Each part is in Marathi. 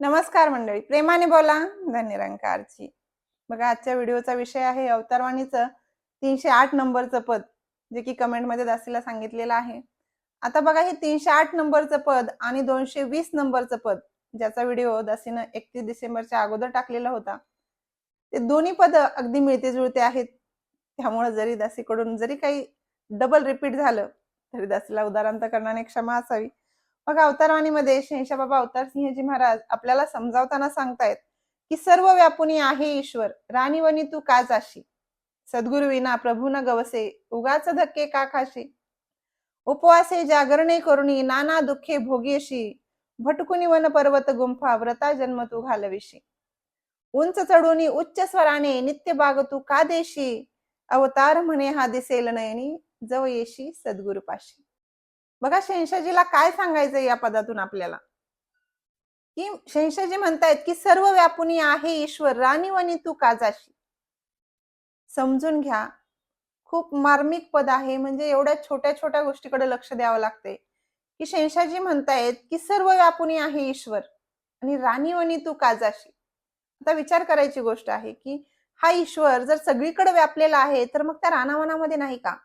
नमस्कार मंडळी प्रेमाने बोला धन्यरंकारची बघा आजच्या व्हिडिओचा विषय आहे अवतारवाणीचं तीनशे आठ नंबरचं पद जे की कमेंटमध्ये दासीला सांगितलेलं आहे. आता बघा हे तीनशे आठ नंबरचं पद आणि दोनशे वीस नंबरचं पद ज्याचा व्हिडिओ दासीनं एकतीस डिसेंबरच्या अगोदर टाकलेला होता ते दोन्ही पद अगदी मिळते जुळते आहेत. त्यामुळे जरी दासीकडून जरी काही डबल रिपीट झालं तरी दासीला उदाहरण करण्याने क्षमा असावी. मग अवतारवाणीमध्ये शहनशाह बाबा अवतार सिंहजी महाराज आपल्याला समजावताना सांगतायत की सर्व व्यापुनी आहे ईश्वर राणीवनी तू का जाशी? सद्गुरु विना प्रभू न गवसे उगाच धक्के का खाशी? उपवासे जागरणे करुणी नाना दुःखे भोगीशी भटकुनी वन पर्वत गुंफा व्रता जन्म तू घालविशी. उंच चढुनी उच्च स्वराने नित्य बाग तू का देशी? अवतार म्हणे हा दिसेल नयनी जव येशी सद्गुरु पाशी बघा शेंशाजीला काय सांगायचं या पदातून आपल्याला? की शेंशाजी म्हणतायत की सर्व व्यापुनी आहे ईश्वर राणीवनी तू काजाशी. समजून घ्या खूप मार्मिक पद आहे. म्हणजे एवढ्या छोट्या छोट्या गोष्टीकडे लक्ष द्यावं लागते. की शेंशाजी म्हणतायत की सर्व व्यापुनी आहे ईश्वर आणि राणीवणी तू काजाशी. आता विचार करायची गोष्ट आहे की हा ईश्वर जर सगळीकडे व्यापलेला आहे तर मग त्या रानावनामध्ये नाही का?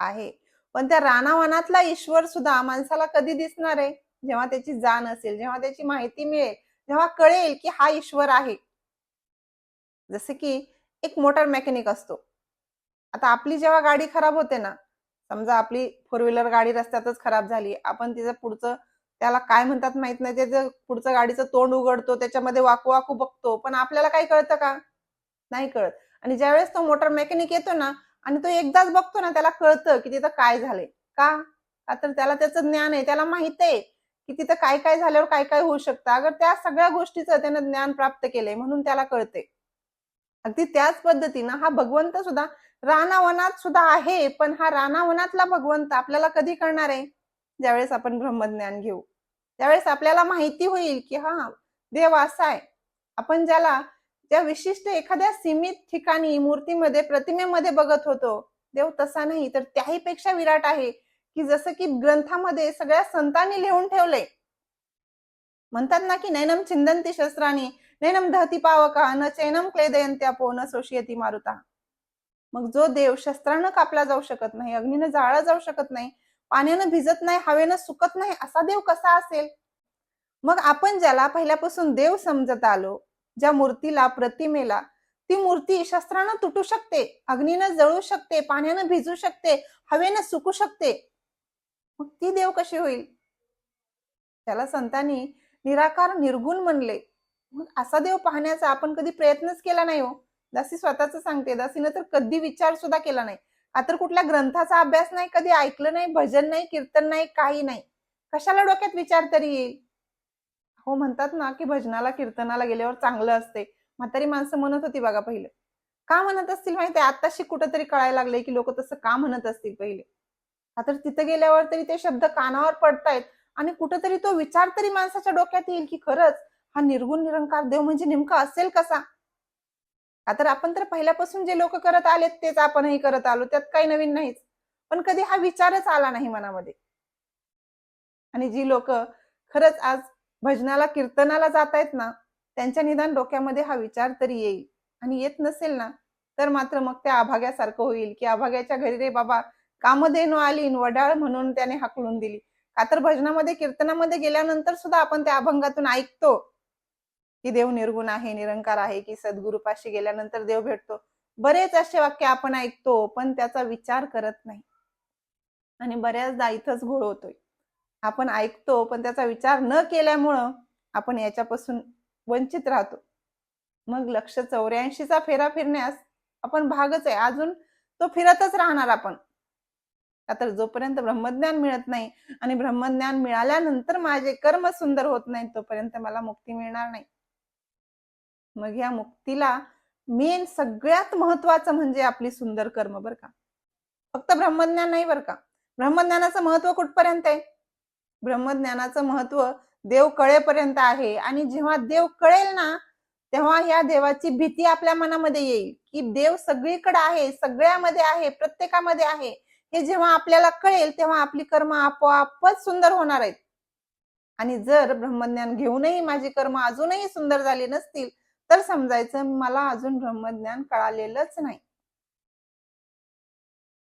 आहे. पण त्या रानावनातला ईश्वर सुद्धा माणसाला कधी दिसणार आहे? जेव्हा त्याची जाण असेल जेव्हा त्याची माहिती मिळेल जेव्हा कळेल की हा ईश्वर आहे. जसे की एक मोटर मेकॅनिक असतो. आता आपली जेव्हा गाडी खराब होते ना समजा आपली फोर व्हीलर गाडी रस्त्यातच खराब झाली आपण तिचं पुढचं त्याला काय म्हणतात माहीत नाही त्याचं पुढचं गाडीचं तोंड उघडतो त्याच्यामध्ये वाकू वाकू बघतो पण आपल्याला काही कळतं का? नाही कळत. आणि ज्यावेळेस तो मोटर मेकॅनिक येतो ना आणि तो एकदाच बघतो ना त्याला कळतं की तिथं काय झालंय. का? का तर त्याला त्याचं ज्ञान आहे त्याला माहीत आहे की तिथं काय काय झाल्यावर काय काय होऊ शकतं. अगर त्या सगळ्या गोष्टीचं त्यानं ज्ञान प्राप्त केलंय म्हणून त्याला कळते अगदी त्याच पद्धतीनं हा भगवंत सुद्धा रानावनात सुद्धा आहे पण हा रानावनातला भगवंत आपल्याला कधी कळणार आहे? ज्यावेळेस आपण ब्रह्मज्ञान घेऊ. त्यावेळेस आपल्याला माहिती होईल की हा देव असा आहे. आपण ज्याला त्या विशिष्ट एखाद्या सीमित ठिकाणी मूर्तीमध्ये प्रतिमेमध्ये बघत होतो. देव तसा नाही तर त्याही पेक्षा विराट आहे की जसं की ग्रंथामध्ये सगळ्या संतांनी लिहून ठेवले म्हणतात ना की नैनम चिंदंती शस्त्रानी नैनम धती पावका न चैनम क्लेदयंत्यापो न सोशियती मारुता. मग जो देव शस्त्रानं कापला जाऊ शकत नाही अग्नीनं जाळला जाऊ शकत नाही पाण्यानं भिजत नाही हवेनं सुकत नाही असा देव कसा असेल? मग आपण ज्याला पहिल्यापासून देव समजत आलो ज्या मूर्तीला प्रतिमेला ती मूर्ती शस्त्रानं तुटू शकते अग्नीनं जळू शकते पाण्यानं भिजू शकते हवेनं सुकू शकते. मग ती देव कशी होईल? त्याला संतांनी निराकार निर्गुण म्हणले. मग असा देव पाहण्याचा आपण कधी प्रयत्नच केला नाही हो. दासी स्वतःच सांगते. दासीनं तर कधी विचार सुद्धा केला नाही. आता कुठल्या ग्रंथाचा अभ्यास नाही कधी ऐकलं नाही भजन नाही कीर्तन नाही काही नाही. कशाला डोक्यात विचार तरी येईल? हो म्हणतात ना की भजनाला कीर्तनाला गेल्यावर चांगलं असते. म्हातारी माणसं म्हणत होती बघा पहिले. का म्हणत असतील माहिती आताशी कुठंतरी कळायला लागले की लोक तसं का म्हणत असतील पहिले? आता तिथं गेल्यावर तरी ते शब्द कानावर पडतायत आणि कुठंतरी तो विचार तरी माणसाच्या डोक्यात येईल की खरंच हा निर्गुण निरंकार देव म्हणजे नेमका असेल कसा? का तर आपण तर पहिल्यापासून जे लोक करत आलेत तेच आपणही करत आलो त्यात काही नवीन नाहीच. पण कधी हा विचारच आला नाही मनामध्ये. आणि जी लोक खरंच आज भजनाला कीर्तनाला जात आहेत ना त्यांच्या निदान डोक्यामध्ये हा विचार तरी येईल. आणि येत नसेल ना तर मात्र मग त्या आभाग्यासारखं होईल की आभाग्याच्या घरी रे बाबा कामधेनू आली वडाळ म्हणून त्याने हाकलून दिली. का तर भजनामध्ये कीर्तनामध्ये गेल्यानंतर सुद्धा आपण त्या अभंगातून ऐकतो की देव निर्गुण आहे निरंकार आहे की सद्गुरुपाशी गेल्यानंतर देव भेटतो. बरेच असे वाक्य आपण ऐकतो पण त्याचा विचार करत नाही. आणि बऱ्याचदा इथंच घोळ होतोय. आपण ऐकतो पण त्याचा विचार न केल्यामुळं आपण याच्यापासून वंचित राहतो. मग लक्ष चौऱ्याऐंशीचा फेरा फिरण्यास आपण भागच आहे. अजून तो फिरतच राहणार आपण. तर जोपर्यंत ब्रह्मज्ञान मिळत नाही आणि ब्रह्मज्ञान मिळाल्यानंतर माझे कर्म सुंदर होत नाही तोपर्यंत मला मुक्ती मिळणार नाही. मग या मुक्तीला मेन सगळ्यात महत्वाचं म्हणजे आपली सुंदर कर्म बर का? फक्त ब्रह्मज्ञान नाही बर का? ब्रह्मज्ञानाचं महत्त्व कुठपर्यंत आहे? ब्रह्मज्ञानाचं महत्त्व देव कळेपर्यंत आहे. आणि जेव्हा देव कळेल ना तेव्हा ह्या देवाची भीती आपल्या मनामध्ये येईल. की देव सगळीकडे आहे सगळ्यामध्ये आहे प्रत्येकामध्ये आहे. हे जेव्हा आपल्याला कळेल तेव्हा आपली कर्म आपोआपच सुंदर होणार आहेत. आणि जर ब्रह्मज्ञान घेऊनही माझी कर्म अजूनही सुंदर झाली नसतील तर समजायचं मला अजून ब्रह्मज्ञान कळालेलंच नाही.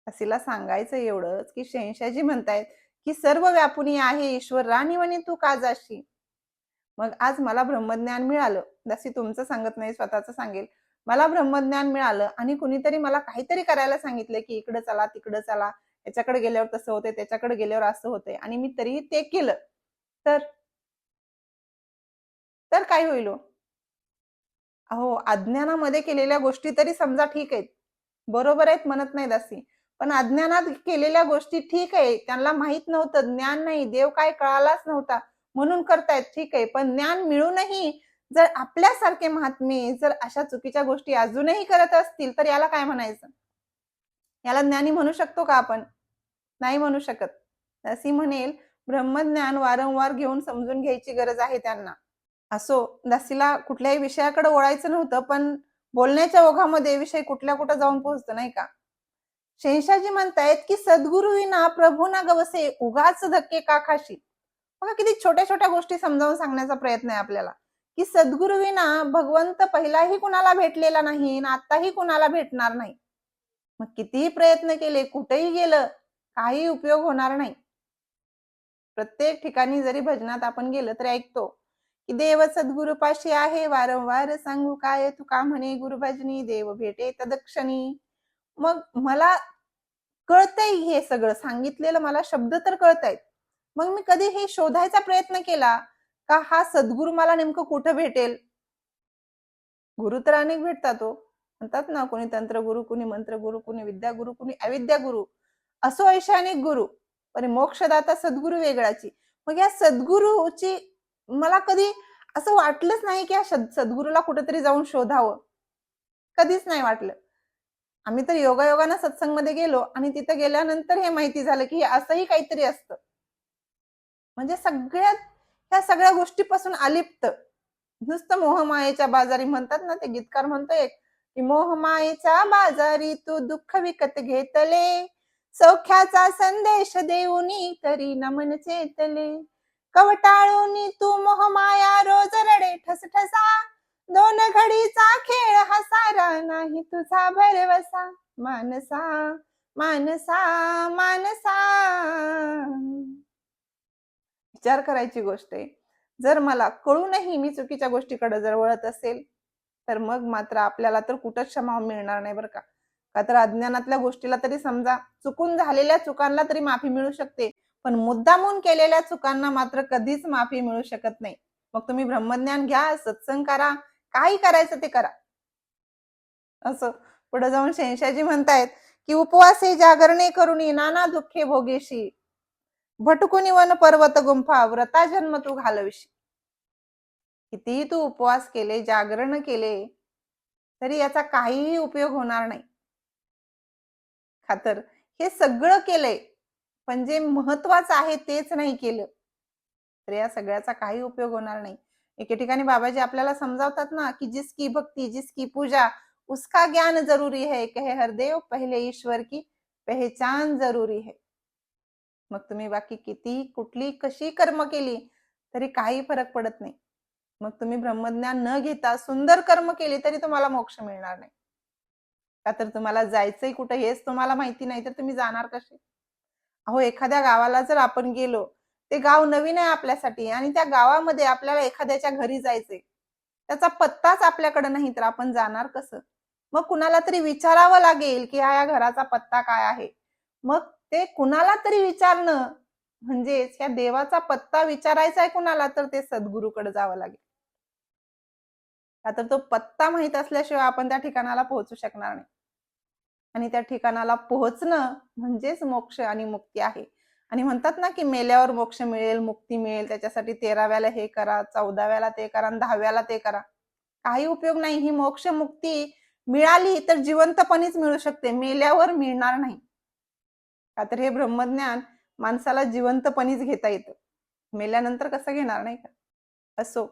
असीला सांगायचं एवढंच की शहनशाजी म्हणतायत की सर्व व्यापुनी आहे ईश्वर राणी म्हणे तू का जाशी? मग आज मला ब्रह्मज्ञान मिळालं. जशी तुमचं सांगत नाही स्वतःच सांगेल. मला ब्रह्मज्ञान मिळालं आणि कुणीतरी मला काहीतरी करायला सांगितलं की इकडे चला तिकडे चला. याच्याकडे गेल्यावर तसं होते त्याच्याकडे गेल्यावर असं होतंय. आणि मी तरीही ते केलं. तर? तर काय होईल हो? अहो अज्ञानामध्ये केलेल्या गोष्टी तरी समजा ठीक आहेत. बरोबर आहेत म्हणत नाही दासी पण अज्ञानात केलेल्या गोष्टी ठीक आहे. त्यांना माहीत नव्हतं ज्ञान नाही देव काय कळालाच नव्हता. म्हणून करतायत ठीक आहे. पण ज्ञान मिळूनही जर आपल्यासारखे महात्मे जर अशा चुकीच्या गोष्टी अजूनही करत असतील तर याला काय म्हणायचं? याला ज्ञानी म्हणू शकतो का आपण? नाही म्हणू शकत. अशी म्हणेल ब्रह्मज्ञान वारंवार घेऊन समजून घ्यायची गरज आहे त्यांना. असो दासीला कुठल्याही विषयाकडे ओळायचं नव्हतं पण बोलण्याच्या ओघामध्ये विषय कुठल्या कुठं जाऊन पोहोचतो नाही का? शेषाजी म्हणतायत की सद्गुरु विना प्रभू ना गवसे उगाच धक्के का खाशी? बघा किती छोट्या छोट्या गोष्टी समजावून सांगण्याचा प्रयत्न आहे आपल्याला. की सद्गुरु विना भगवंत पहिलाही कुणाला भेटलेला नाही ना आताही कुणाला भेटणार नाही. मग कितीही प्रयत्न केले कुठेही गेलं काही उपयोग होणार नाही. प्रत्येक ठिकाणी जरी भजनात आपण गेलं तरी ऐकतो की देव सद्गुरुपाशी आहे वारंवार सांगू काय? तू का म्हणे गुरुभजनी देव भेटे तदक्षणी? मग मला कळतंय हे सगळं. सांगितलेलं मला शब्द तर कळतायत. मग मी कधी हे शोधायचा प्रयत्न केला? का हा सद्गुरू मला नेमकं कुठं भेटेल? गुरु तर अनेक भेटतात तो म्हणतात ना कोणी तंत्रगुरु कोणी मंत्रगुरु कोणी विद्यागुरु कोणी अविद्यागुरु. असो अशा अनेक गुरु पण मोक्षदाता सद्गुरू वेगळाची. मग या सद्गुरूची मला कधी असं वाटलंच नाही की या सद्गुरूला कुठेतरी जाऊन शोधावं. कधीच नाही वाटलं. आम्ही तर योगायोगानं सत्संगमध्ये गेलो आणि तिथं गेल्यानंतर हे माहिती झालं की असंही काहीतरी असतं. म्हणजे सगळ्यात ह्या सगळ्या गोष्टीपासून अलिप्त. नुसतं मोहमायेच्या बाजारी म्हणतात ना ते गीतकार म्हणतोय की मोहमायेच्या बाजारी तू दुःख विकत घेतले. सौख्याचा संदेश देऊनी तरी नमन चेतले. कवटाळूनी तू मोहमाया रोज रडे ठसठसा. दोन घडीचा खेळ हा सारा नाही तुझा भरवसा. मानसा मानसा मानसा. विचार करायची गोष्ट आहे. जर मला कळूनही मी चुकीच्या गोष्टीकडे जर वळत असेल तर मग मात्र आपल्याला तर कुठंच क्षमा मिळणार नाही बरं का. का तर अज्ञानातल्या गोष्टीला तरी समजा चुकून झालेल्या चुकांना तरी माफी मिळू शकते पण मुद्दामून केलेल्या चुकांना मात्र कधीच माफी मिळू शकत नाही. मग तुम्ही ब्रह्मज्ञान घ्या सत्संग करा काही करायचं ते करा. असं. पुढे जाऊन शेषाजी म्हणतायत की उपवास हे जागरणे करुणी नाना दुःखे भोगेशी. भटकुनी वन पर्वत गुंफा व्रता जन्म तू घालविशी. कितीही तू उपवास केले जागरण केले तरी याचा काहीही उपयोग होणार नाही. खातर हे सगळं केलंय पण जे महत्वाचं आहे तेच नाही केलं. तर या सगळ्याचा काही उपयोग होणार नाही. एके ठिकाणी बाबाजी आपल्याला समजावतात ना की जिसकी भक्ती जिसकी पूजा उसका ज्ञान जरूरी है. कहे हरदेव पहिले ईश्वर की पहचान जरुरी है. मग तुम्ही बाकी किती कुठली कशी कर्म केली तरी काही फरक पडत नाही. मग तुम्ही ब्रह्मज्ञान न घेता सुंदर कर्म केली तरी तुम्हाला मोक्ष मिळणार नाही. का तर तुम्हाला जायचंय कुठं हेच तुम्हाला माहिती नाही तर तुम्ही जाणार कसे? अहो एखाद्या गावाला जर आपण गेलो ते गाव नवीन आहे आपल्यासाठी आणि त्या गावामध्ये आपल्याला एखाद्याच्या घरी जायचंय. त्याचा पत्ताच आपल्याकडे नाही तर आपण जाणार कसं? मग कुणाला तरी विचारावं लागेल की हा या घराचा पत्ता काय आहे? मग ते कुणाला तरी विचारणं म्हणजेच या देवाचा पत्ता विचारायचा आहे कुणाला तर ते सद्गुरूकडे जावं लागेल. तर तो पत्ता माहीत असल्याशिवाय आपण त्या ठिकाणाला पोहोचू शकणार नाही. आणि त्या ठिकाणाला पोहोचणं म्हणजेच मोक्ष आणि मुक्ती आहे. आणि म्हणतात ना की मेल्यावर मोक्ष मिळेल मुक्ती मिळेल. त्याच्यासाठी तेराव्याला हे करा चौदाव्याला ते करा आणि दहाव्याला ते करा. काही उपयोग नाही. ही मोक्ष मुक्ती मिळाली तर जिवंतपणीच मिळू शकते. मेल्यावर मिळणार नाही. का तर हे ब्रह्मज्ञान माणसाला जिवंतपणीच घेता येतं. मेल्यानंतर कसं घेणार नाही का? असो.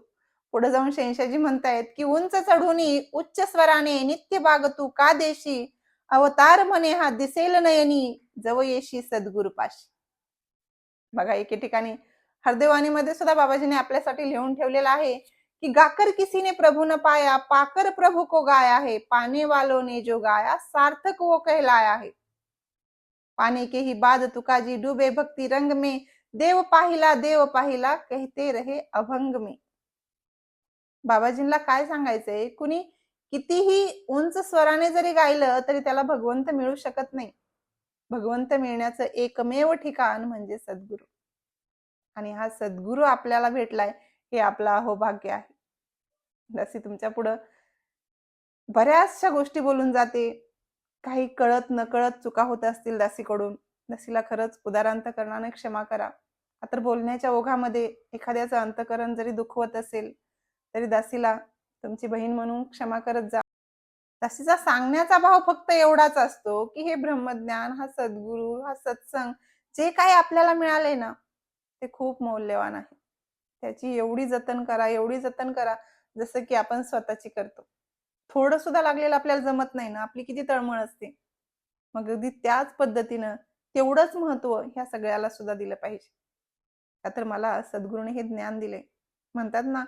पुढे जाऊन शेंशाजी म्हणतायत की उंच चढूनी उच्च स्वराने नित्य बाग तू का देशी? अवतार म्हणे हा दिसेल नयनी. जव येशी सद्गुरुपाशी. बघा एके ठिकाणी हरदेवानीमध्ये सुद्धा बाबाजीने आपल्यासाठी लिहून ठेवलेलं आहे की गाकर किसी ने प्रभु न पाया पाकर प्रभु को गाया है पाने वालों ने जो गाया सार्थक वो कहलाया है. पाने के ही बाद तुकाजी डूबे भक्ति रंग में देव पाहिला देव पाहिला कहते रहे अभंग में. बाबाजींना काय सांगायचंय? कुणी कितीही उंच स्वराने जरी गायलं तरी त्याला भगवंत मिळू शकत नाही. भगवंत मिळण्याचं एकमेव ठिकाण म्हणजे सद्गुरू. आणि हा सद्गुरू आपल्याला भेटलाय हे आपला अहोभाग्य आहे. जशी तुमच्या पुढं बऱ्याचशा गोष्टी बोलून जाते. काही कळत नकळत चुका होत असतील दासीकडून. दासीला खरंच उदारांतकरणाने क्षमा करा. तर बोलण्याच्या ओघामध्ये एखाद्याचं अंतकरण जरी दुखवत असेल तरी दासीला तुमची बहीण म्हणून क्षमा करत जा. दासीचा सांगण्याचा भाव फक्त एवढाच असतो की हे ब्रह्मज्ञान हा सद्गुरू हा सत्संग जे काही आपल्याला मिळाले ना ते खूप मौल्यवान आहे. त्याची एवढी जतन करा एवढी जतन करा जसं की आपण स्वतःची करतो. थोडं सुद्धा लागलेलं आपल्याला जमत नाही ना आपली किती तळमळ असते. मग अगदी त्याच पद्धतीनं तेवढंच महत्त्व ह्या सगळ्याला सुद्धा दिलं पाहिजे. का तर मला सद्गुरूने हे ज्ञान दिले. म्हणतात ना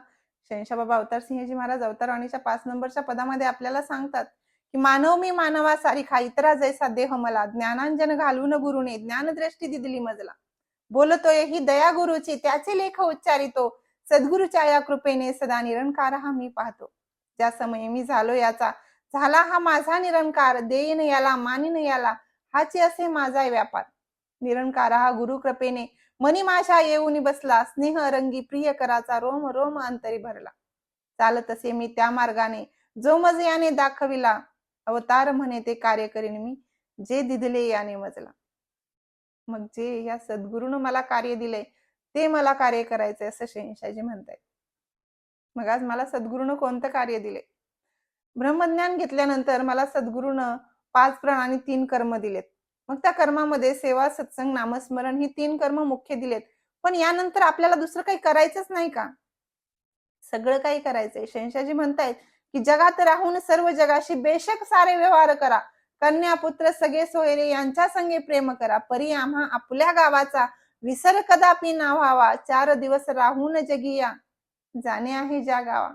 शहनशाह बाबा अवतार सिंहजी महाराज अवतार वाणीच्या पाच नंबरच्या पदामध्ये आपल्याला सांगतात की मानव मी मानवा सारिखा इतरा जैसा देह मला ज्ञानांजन घालून गुरुने ज्ञानदृष्टी दिली मजला. बोलतोय ही दया गुरुची त्याचे लेख उच्चारितो. सद्गुरूच्या या कृपेने सदा निरंकार हा मी पाहतो. ज्या समयी मी झालो याचा झाला हा माझा निरंकार देईन याला मानिन याला हाची असे माझा व्यापार. निरंकार हा गुरु कृपेने मनी माझ्या येऊन बसला स्नेह रंगी प्रिय कराचा रोम रोम अंतरी भरला. चालत असे मी त्या मार्गाने जो मज याने दाखविला अवतार म्हणे ते कार्य करीन मी जे दिदले याने मजला. मग जे या सद्गुरून मला कार्य दिले ते मला कार्य करायचंय असं शहनशाहजी म्हणतायत. मग आज मला सद्गुरून कोणतं कार्य दिले? ब्रह्मज्ञान घेतल्यानंतर मला सद्गुरून पाच प्रण आणि तीन कर्म दिलेत. मग त्या कर्मामध्ये सेवा सत्संग नामस्मरण ही तीन कर्म मुख्य दिलेत. पण यानंतर आपल्याला दुसरं काही करायचंच नाही का? सगळं काही करायचंय. शंशाजी म्हणतायत की जगात राहून सर्व जगाशी बेशक सारे व्यवहार करा. कन्या पुत्र सगळे सोयरे यांच्या संगे प्रेम करा. परी आम्हा आपल्या गावाचा विसर कदापि ना व्हावा चार दिवस राहून जगिया. जाणे आहे ज्या गावा.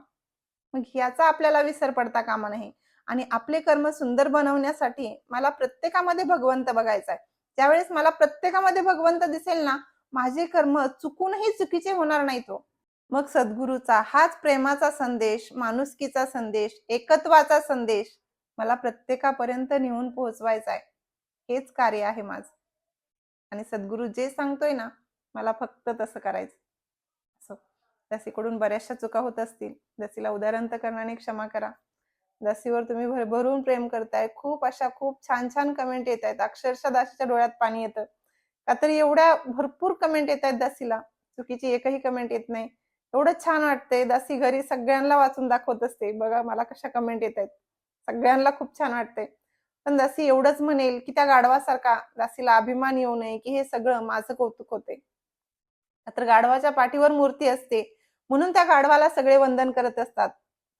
मग याचा आपल्याला विसर पडता कामा नाही आणि आपले कर्म सुंदर बनवण्यासाठी मला प्रत्येकामध्ये भगवंत बघायचा आहे त्यावेळेस मला प्रत्येकामध्ये भगवंत दिसेल ना माझे कर्म चुकूनही चुकीचे होणार नाही तो हो. मग सद्गुरूचा हाच प्रेमाचा संदेश माणुसकीचा संदेश एकत्वाचा संदेश मला प्रत्येकापर्यंत नेऊन पोहोचवायचा आहे हेच कार्य आहे माझं. आणि सद्गुरू जे सांगतोय ना मला फक्त तसं करायचं असं. दसीकडून बऱ्याचशा चुका होत असतील दसीला उदाहरण करणाने क्षमा करा. दासीवर तुम्ही भरभरून प्रेम करताय. खूप अशा खूप छान छान कमेंट येत आहेत. अक्षरशः दासीच्या डोळ्यात पाणी येतं. का तरी एवढ्या भरपूर कमेंट येत आहेत दासीला. चुकीची एकही कमेंट येत नाही. एवढं छान वाटतंय. दासी घरी सगळ्यांना वाचून दाखवत असते. बघा मला कशा कमेंट येत आहेत. सगळ्यांना खूप छान वाटतंय. पण दासी एवढंच म्हणेल की त्या गाढवासारखा दासीला अभिमान येऊ नये की हे सगळं माझं कौतुक होते तर गाढवाच्या पाठीवर मूर्ती असते. म्हणून त्या गाढवाला सगळे वंदन करत असतात.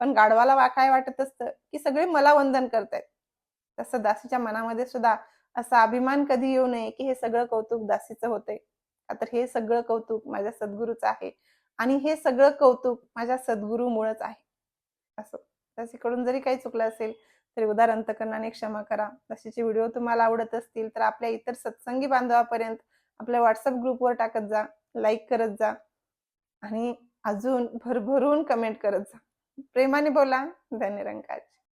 पण गाढवाला वा काय वाटत असतं? की सगळे मला वंदन करतायत. तसं दासीच्या मनामध्ये सुद्धा असा अभिमान कधी येऊ नये की हे सगळं कौतुक दासीचं होतंय. तर हे सगळं कौतुक माझ्या सद्गुरूचं आहे आणि हे सगळं कौतुक माझ्या सद्गुरूमुळेच आहे. असं. दासीकडून जरी काही चुकलं असेल तरी उदार अंतकरणाने क्षमा करा. दासीचे व्हिडिओ तुम्हाला आवडत असतील तर आपल्या इतर सत्संगी बांधवापर्यंत आपल्या व्हॉट्सअप ग्रुपवर टाकत जा लाईक करत जा आणि अजून भरभरून कमेंट करत जा. प्रेमाने बोला. धन्यरंकाची